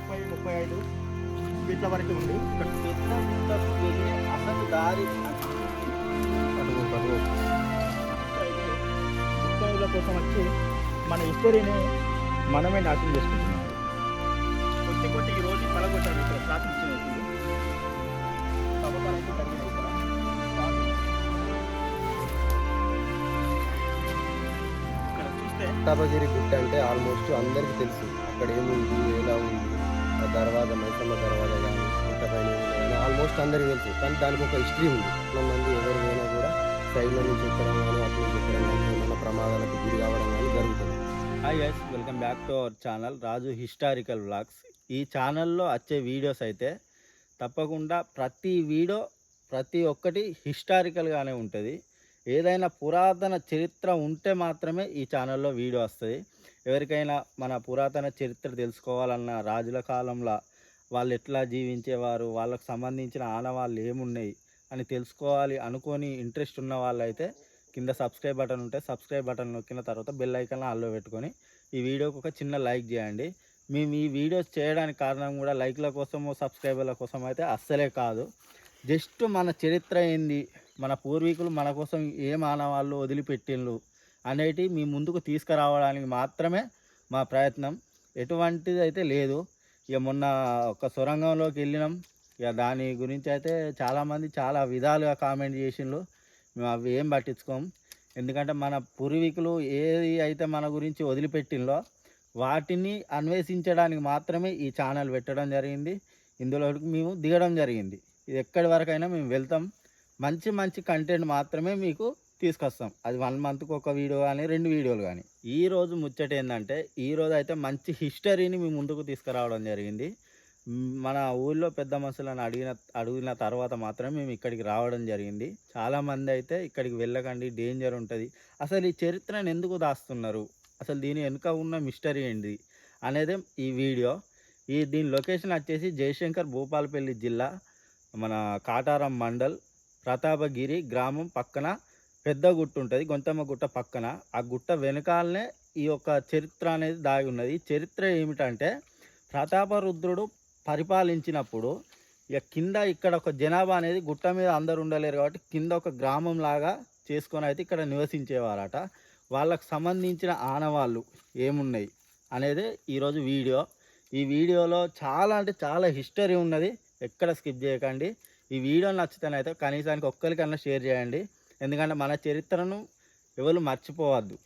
ముప్పై ముప్పై ఐదు ఫీట్ల వరకు ఉంది. అసలు దారి గుట్టల కోసం వచ్చి మన హిస్టరీని మనమే నాశనం చేసుకుంటున్నాం. కొట్టి కొట్టి ఈ రోజు పలగొట్టారు ఇక్కడ పట్టాభగిరి గుట్ట అంటే ఆల్మోస్ట్ అందరికీ తెలుసు. అక్కడ ఏముంది ఎలా ఉంది? దర్వాజ మైసమ్మ దర్వాజ కానీ గుట్ట కానీ ఆల్మోస్ట్ అందరికీ తెలుసు. కానీ దానికి ఒక హిస్టరీ ఉంది. చాలా మంది ఎవరు పోయినా కూడా సైడ్లో నుంచి చెప్పడం కానీ అట్లా చెప్పడం కానీ ఏమైనా ప్రమాదాలకు గురి కావడం కానీ జరుగుతుంది. Hi guys welcome back to our channel Raju historical vlogs ఈ ఛానల్లో వచ్చే వీడియోస్ అయితే తప్పకుండా ప్రతి వీడియో ప్రతి ఒక్కటి హిస్టారికల్గానే ఉంటుంది. ఏదైనా పురాతన చరిత్ర ఉంటే మాత్రమే ఈ ఛానల్లో వీడియో వస్తుంది. ఎవరికైనా మన పురాతన చరిత్ర తెలుసుకోవాలన్న రాజుల కాలంలో వాళ్ళు ఎట్లా జీవించేవారు వాళ్ళకు సంబంధించిన ఆనవాళ్ళు ఏమున్నాయి అని తెలుసుకోవాలి అనుకొని ఇంట్రెస్ట్ ఉన్న వాళ్ళైతే కింద సబ్స్క్రైబ్ బటన్ ఉంటే సబ్స్క్రైబ్ బటన్ నొక్కిన తర్వాత బెల్ ఐకాన్ ఆల్లో పెట్టుకొని ఈ వీడియోకి ఒక చిన్న లైక్ చేయండి. మేము ఈ వీడియోస్ చేయడానికి కారణం కూడా లైక్ల కోసమో సబ్స్క్రైబర్ల కోసం అయితే అస్సలే కాదు. జస్ట్ మన చరిత్ర ఏంది? మన పూర్వీకులు మన కోసం ఏ మానవాళ్ళు వదిలిపెట్టిండ్రు అనేటి మీ ముందుకు తీసుకురావడానికి మాత్రమే మా ప్రయత్నం. ఎటువంటిది అయితే లేదు. ఇక మొన్న ఒక సొరంగంలోకి వెళ్ళినాం. ఇక దాని గురించి అయితే చాలామంది చాలా విధాలుగా కామెంట్ చేసిండ్రు. మేము అవి ఏం పట్టించుకోం. ఎందుకంటే మన పూర్వీకులు ఏది అయితే మన గురించి వదిలిపెట్టిందో వాటిని అన్వేషించడానికి మాత్రమే ఈ ఛానల్ పెట్టడం జరిగింది. ఇందులో మేము దిగడం జరిగింది. ఇది ఎక్కడి వరకైనా మేము వెళ్తాం. మంచి మంచి కంటెంట్ మాత్రమే మీకు తీసుకొస్తాం. అది వన్ మంత్కి ఒక వీడియో కానీ రెండు వీడియోలు కానీ ఈ రోజు ముచ్చట ఏంటంటే ఈరోజు అయితే మంచి హిస్టరీని మీ ముందుకు తీసుకురావడం జరిగింది. మన ఊళ్ళో పెద్ద మనుషులను అడిగిన అడిగిన తర్వాత మాత్రమే మేము ఇక్కడికి రావడం జరిగింది. చాలామంది అయితే ఇక్కడికి వెళ్ళకండి డేంజర్ ఉంటుంది. అసలు ఈ చరిత్రను ఎందుకు దాస్తున్నారు? అసలు దీని వెనుక ఉన్న మిస్టరీ ఏంటి అనేది ఈ వీడియో ఈ దీని లొకేషన్ వచ్చేసి జయశంకర్ భూపాలపల్లి జిల్లా. మన కాటారం మండల్ ప్రతాపగిరి గ్రామం పక్కన పెద్ద గుట్ట ఉంటుంది గొంతమ్మ గుట్ట పక్కన. ఆ గుట్ట వెనకాలనే ఈ యొక్క చరిత్ర అనేది దాగి ఉన్నది. ఈ చరిత్ర ఏమిటంటే ప్రతాపరుద్రుడు పరిపాలించినప్పుడు ఇక కింద ఇక్కడ ఒక జనాభా అనేది గుట్ట మీద అందరు ఉండలేరు కాబట్టి కింద ఒక గ్రామం లాగా చేసుకొని అయితే ఇక్కడ నివసించేవారట. వాళ్ళకు సంబంధించిన ఆనవాళ్ళు ఏమున్నాయి అనేది ఈరోజు వీడియో. ఈ వీడియోలో చాలా అంటే చాలా హిస్టరీ ఉన్నది. ఎక్కడ స్కిప్ చేయకండి. ఈ వీడియో నచ్చితేనైతే కనీసానికి ఒక్కరికన్నా షేర్ చేయండి. ఎందుకంటే మన చరిత్రను ఎవరు మర్చిపోవద్దు.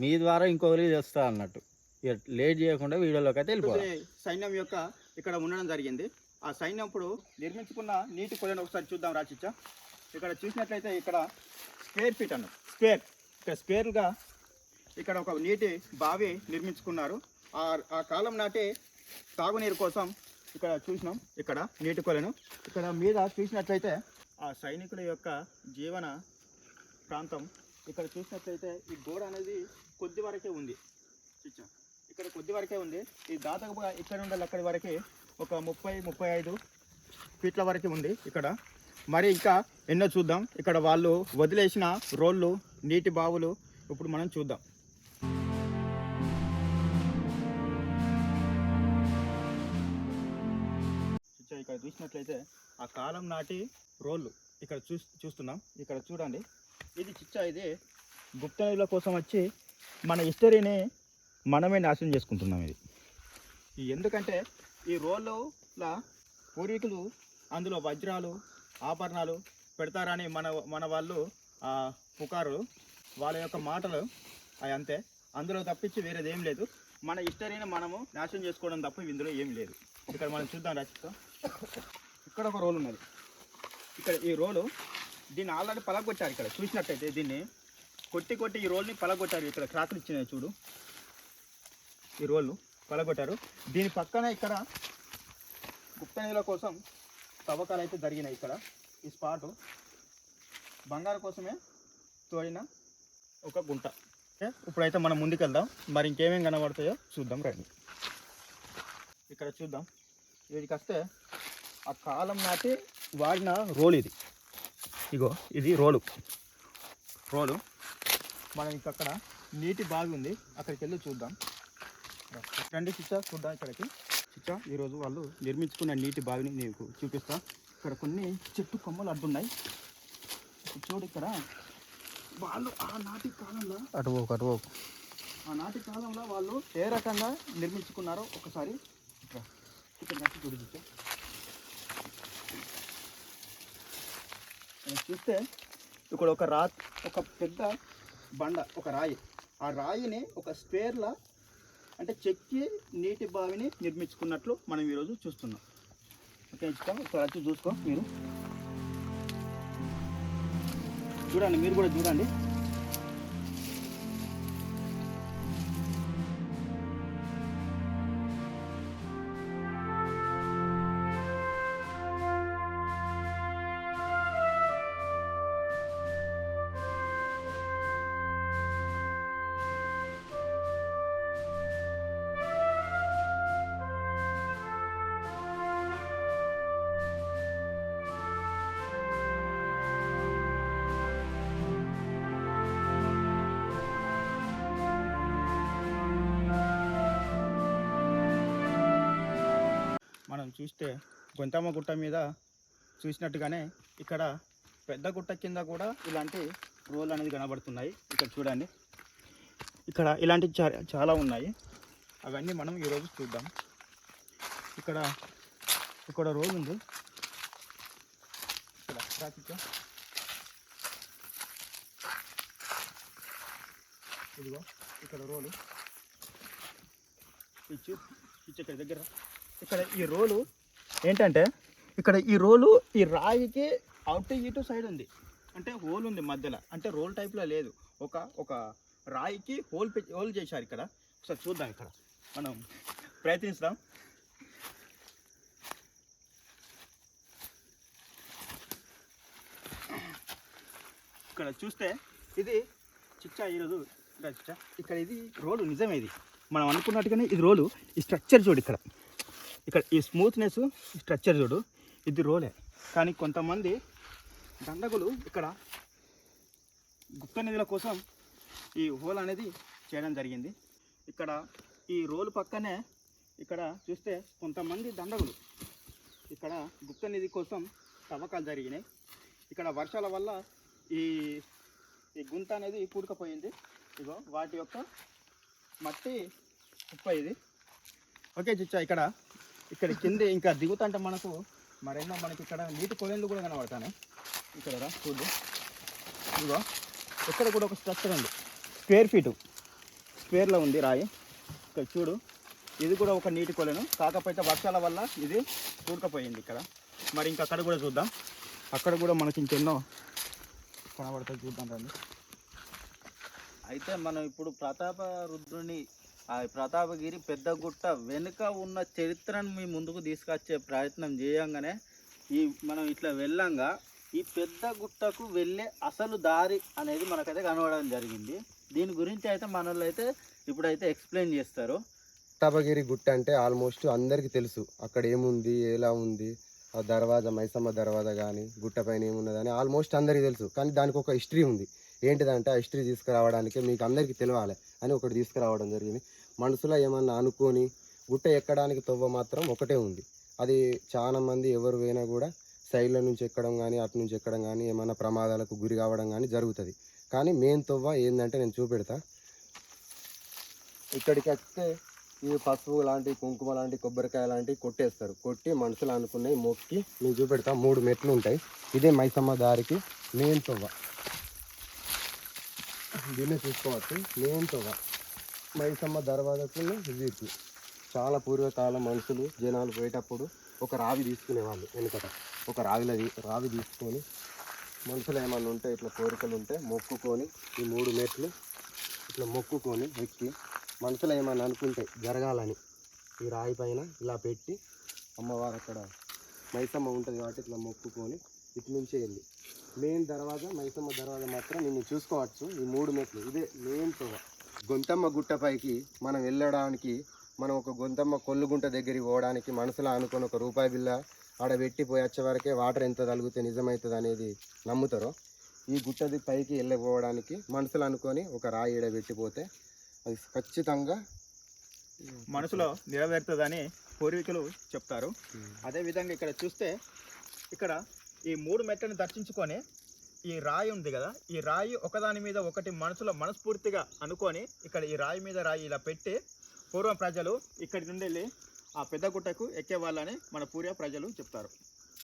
మీ ద్వారా ఇంకొకరికి చేస్తారు అన్నట్టు. ఇక లేట్ చేయకుండా వీడియోలోకి అయితే వెళ్ళిపోవాలి సైన్యం యొక్క ఇక్కడ ఉండడం జరిగింది. ఆ సైన్యం ఇప్పుడు నిర్మించుకున్న నీటి కొలను ఒకసారి చూద్దాం రాచిచ్చా ఇక్కడ చూసినట్లయితే ఇక్కడ స్క్వేర్ ఫీట్ అన్న. స్క్వేర్. ఇక్కడ స్క్వేర్గా ఇక్కడ ఒక నీటి బావి నిర్మించుకున్నారు. ఆ ఆ కాలం నాటి తాగునీరు కోసం ఇక్కడ చూసినాం. ఇక్కడ నీటి కొలను ఇక్కడ మీద చూసినట్లయితే ఆ సైనికుల యొక్క జీవన ప్రాంతం. ఇక్కడ చూసినట్లయితే ఈ గోడ అనేది కొద్ది వరకే ఉంది. చూచ్చా ఇక్కడ కొద్ది వరకే ఉంది. ఈ దాదాపుగా ఇక్కడ ఉండాలి అక్కడి వరకే ఒక ముప్పై ముప్పై ఐదు ఫీట్ల వరకు ఉంది ఇక్కడ. మరి ఇంకా ఎన్నో చూద్దాం. ఇక్కడ వాళ్ళు వదిలేసిన రోళ్ళు నీటి బావులు ఇప్పుడు మనం చూద్దాం. చూసినట్లయితే ఆ కాలం నాటి రోళ్ళు. ఇక్కడ చూ చూస్తున్నాం. ఇక్కడ చూడండి. ఇది చిచ్చా ఇది గుప్తనిధుల కోసం వచ్చి మన హిస్టరీని మనమే నాశనం చేసుకుంటున్నాం ఇది. ఎందుకంటే ఈ రోళ్ళ పూర్వీకులు అందులో వజ్రాలు ఆభరణాలు పెడతారని మన మన వాళ్ళు ఆ, పుకారు వాళ్ళ యొక్క మాటలు అవి అంతే. అందులో తప్పించి వేరేది ఏం లేదు. మన హిస్టరీని మనము నాశనం చేసుకోవడం తప్ప ఇందులో ఏం లేదు. ఇక్కడ మనం చూద్దాం రచిత ఇక్కడ ఒక రోల్ ఉన్నది. ఇక్కడ ఈ రోలు దీన్ని ఆల్రెడీ పలగొట్టారు ఇక్కడ. చూసినట్టయితే దీన్ని కొట్టి కొట్టి ఈ రోల్ని పలగొట్టారు. ఇక్కడ క్రాకులు ఇచ్చినాయి చూడు. ఈ రోళ్ళు పలగొట్టారు. దీని పక్కన ఇక్కడ గుప్తనిధుల కోసం తవ్వకాలు అయితే జరిగినాయి ఇక్కడ. ఈ స్పాటు బంగారు కోసమే తోడిన ఒక గుంట. ఓకే? ఇప్పుడైతే మనం ముందుకెళ్దాం. మరి ఇంకేమేం కనబడతాయో చూద్దాం రండి. ఇక్కడ చూద్దాం. వీడికి వస్తే ఆ కాలం నాటి వాడిన రోల్ ఇది. ఇగో ఇది రోలు. రోలు. మనం ఇంక అక్కడ నీటి బావి ఉంది అక్కడికి వెళ్ళి చూద్దాం. రండి చిచ్చా చూద్దాం ఇక్కడికి. చిచ్చా ఈరోజు వాళ్ళు నిర్మించుకున్న నీటి బావిని నీకు చూపిస్తా. ఇక్కడ కొన్ని చెట్టు కొమ్మలు అడ్డున్నాయి. చూడు ఇక్కడ. వాళ్ళు ఆ నాటి కాలంలో అటుపోకు అటుపోకు ఆ నాటి కాలంలో వాళ్ళు ఏ రకంగా నిర్మించుకున్నారో ఒకసారి ఇక్కడ ఇక్కడ నచ్చి చూడు చిచ్చా ఇక్కడ చూస్తే ఇక్కడ ఒక రా ఒక పెద్ద బండ ఒక రాయి. ఆ రాయిని ఒక స్క్వేర్లా అంటే చెక్కి నీటి బావిని నిర్మించుకున్నట్లు మనం ఈరోజు చూస్తున్నాం. ఓకే ఇష్టం? ఒకసారి వచ్చి చూసుకో మీరు. చూడండి మీరు కూడా చూడండి. చూస్తే గొంతమ్మ గుట్ట మీద చూసినట్టుగానే ఇక్కడ పెద్ద గుట్ట కింద కూడా ఇలాంటి రోల్ అనేది కనబడుతున్నాయి. ఇక్కడ చూడండి. ఇక్కడ ఇలాంటి చాలా ఉన్నాయి. అవన్నీ మనం ఈరోజు చూద్దాం. ఇక్కడ ఇక్కడ రోల్ ఉంది. ఇక్కడ ట్రాఫిక్ ఇదిగో ఇక్కడ రోలు. ఇచ్చు ఇచ్చే దగ్గర. ఇక్కడ ఈ రోలు ఏంటంటే ఇక్కడ ఈ రోలు ఈ రాయికి అవుట్ ఇటు సైడ్ ఉంది. అంటే హోల్ ఉంది మధ్యలో. అంటే రోల్ టైప్లో లేదు. ఒక ఒక రాయికి హోల్ పె హోల్ చేశారు ఇక్కడ. ఒకసారి చూద్దాం ఇక్కడ. మనం ప్రయత్నిస్తాం. ఇక్కడ చూస్తే ఇది చిచ్చా ఈరోజు. ఇంకా చిచ్చా. ఇక్కడ ఇది రోలు. నిజమే ఇది. మనం అనుకున్నట్టుగానే ఇది రోలు. ఈ స్ట్రక్చర్ చూడు ఇక్కడ. ఇక్కడ ఈ స్మూత్నెస్ స్ట్రక్చర్ చూడు ఇది రోలే. కానీ కొంతమంది దండగులు ఇక్కడ గుప్త నిధుల కోసం ఈ హోల్ అనేది చేయడం జరిగింది. ఇక్కడ ఈ రోలు పక్కనే ఇక్కడ చూస్తే కొంతమంది దండగులు ఇక్కడ గుప్త నిధి కోసం తవ్వకాలు జరిగినాయి. ఇక్కడ వర్షాల వల్ల ఈ ఈ గుంత అనేది పూడకపోయింది. ఇగో వాటి యొక్క మట్టి ఉప్ప ఇది. ఓకే చిచ్చా ఇక్కడ ఇక్కడ కింద ఇంకా దిగుతుంటే మనకు మరెన్నో మనకి ఇక్కడ నీటి కొలెన్లు కూడా కనబడతాను. ఇక్కడ రా, చూడు. ఇదిగో ఇక్కడ కూడా ఒక స్ట్రక్చర్ ఉంది. స్క్వేర్ ఫీటు స్క్వేర్లో ఉంది రాయి. ఇక్కడ చూడు ఇది కూడా ఒక నీటి కొలను. కాకపోతే వర్షాల వల్ల ఇది కూడుకపోయింది ఇక్కడ. మరి ఇంకా అక్కడ కూడా చూద్దాం. అక్కడ కూడా మనకి ఇంకెన్నో కనబడతాయి చూద్దాం రండి. అయితే మనం ఇప్పుడు ప్రతాప రుద్రుని ఆ ప్రతాపగిరి పెద్ద గుట్ట వెనుక ఉన్న చరిత్రను మీ ముందుకు తీసుకొచ్చే ప్రయత్నం చేయంగానే ఈ మనం ఇట్లా వెళ్ళంగా ఈ పెద్ద గుట్టకు వెళ్ళే అసలు దారి అనేది మనకైతే కనబడడం జరిగింది. దీని గురించి అయితే మనల్ని అయితే ఇప్పుడైతే ఎక్స్ప్లెయిన్ చేస్తారు. తపగిరి గుట్ట అంటే ఆల్మోస్ట్ అందరికీ తెలుసు. అక్కడ ఏముంది ఎలా ఉంది ఆ దర్వాజా మైసమ్మ దర్వాజా కానీ గుట్ట పైన ఏమున్నదని ఆల్మోస్ట్ అందరికీ తెలుసు. కానీ దానికి ఒక హిస్టరీ ఉంది. ఏంటిదంటే హిస్టరీ తీసుకురావడానికి మీకు అందరికీ తెలియాలి అని ఒకటి తీసుకురావడం జరిగింది. మనసులో ఏమన్నా అనుకొని గుట్ట ఎక్కడానికి తొవ్వ మాత్రం ఒకటే ఉంది. అది చాలా మంది ఎవరు పోయినా కూడా సైడ్ల నుంచి ఎక్కడం కానీ అటు నుంచి ఎక్కడం కానీ ఏమైనా ప్రమాదాలకు గురి కావడం కానీ జరుగుతుంది. కానీ మెయిన్ తొవ్వ ఏంటంటే నేను చూపెడతా. ఇక్కడికి వస్తే ఈ పసుపు లాంటి కుంకుమ లాంటి కొబ్బరికాయ లాంటివి కొట్టేస్తారు. కొట్టి మనుషులు అనుకున్నాయి మొక్కి నేను చూపెడతా. మూడు మెట్లు ఉంటాయి. ఇదే మైసమ్మ దారికి మెయిన్ తొవ్వ. దీన్ని చూసుకోవచ్చు మెయిన్ తొవ్వ మైసమ్మ దర్వాజకులు ఇది చాలా పూర్వకాలం మనుషులు జనాలు పోయేటప్పుడు ఒక రావి తీసుకునేవాళ్ళు వెనుకట. ఒక రావిలో రావి తీసుకొని మనుషులు ఏమన్నా ఉంటే ఇట్లా కోరికలు ఉంటే మొక్కుకొని ఈ మూడు మెట్లు ఇట్లా మొక్కుకొని ఎక్కి మనుషులు ఏమన్నా అనుకుంటే జరగాలని ఈ రాయి పైన ఇలా పెట్టి అమ్మవారు అక్కడ మైసమ్మ ఉంటుంది కాబట్టి ఇట్లా మొక్కుకొని ఇటు నుంచే వెళ్ళి. మెయిన్ దర్వాజా మైసమ్మ దర్వాజా మాత్రం నిన్ను చూసుకోవచ్చు. ఈ మూడు మెట్లు. ఇదే మెయిన్ తోవ. గొంతమ్మ గుట్టపైకి మనం వెళ్ళడానికి మనం ఒక గొంతమ్మ కొల్లుగుంట దగ్గరికి పోవడానికి మనసులో అనుకుని ఒక రూపాయి బిల్ల ఆడ పెట్టి పోయి వచ్చే వరకే వాటర్ ఎంత తగిలితే నిజమవుతుంది అనేది నమ్ముతారో. ఈ గుట్టది పైకి వెళ్ళకపోవడానికి మనసులో అనుకొని ఒక రాయి ఈడ పెట్టిపోతే అది ఖచ్చితంగా మనసులో నెరవేరుతుందని పూర్వీకులు చెప్తారు. అదేవిధంగా ఇక్కడ చూస్తే ఇక్కడ ఈ మూడు మెట్లను దర్శించుకొని ఈ రాయి ఉంది కదా ఈ రాయి ఒకదాని మీద ఒకటి మనసులో మనస్ఫూర్తిగా అనుకొని ఇక్కడ ఈ రాయి మీద రాయి ఇలా పెట్టి పూర్వం ప్రజలు ఇక్కడి నుండి వెళ్ళి ఆ పెద్ద గుట్టకు ఎక్కేవాళ్ళని మన పూర్వ ప్రజలు చెప్తారు.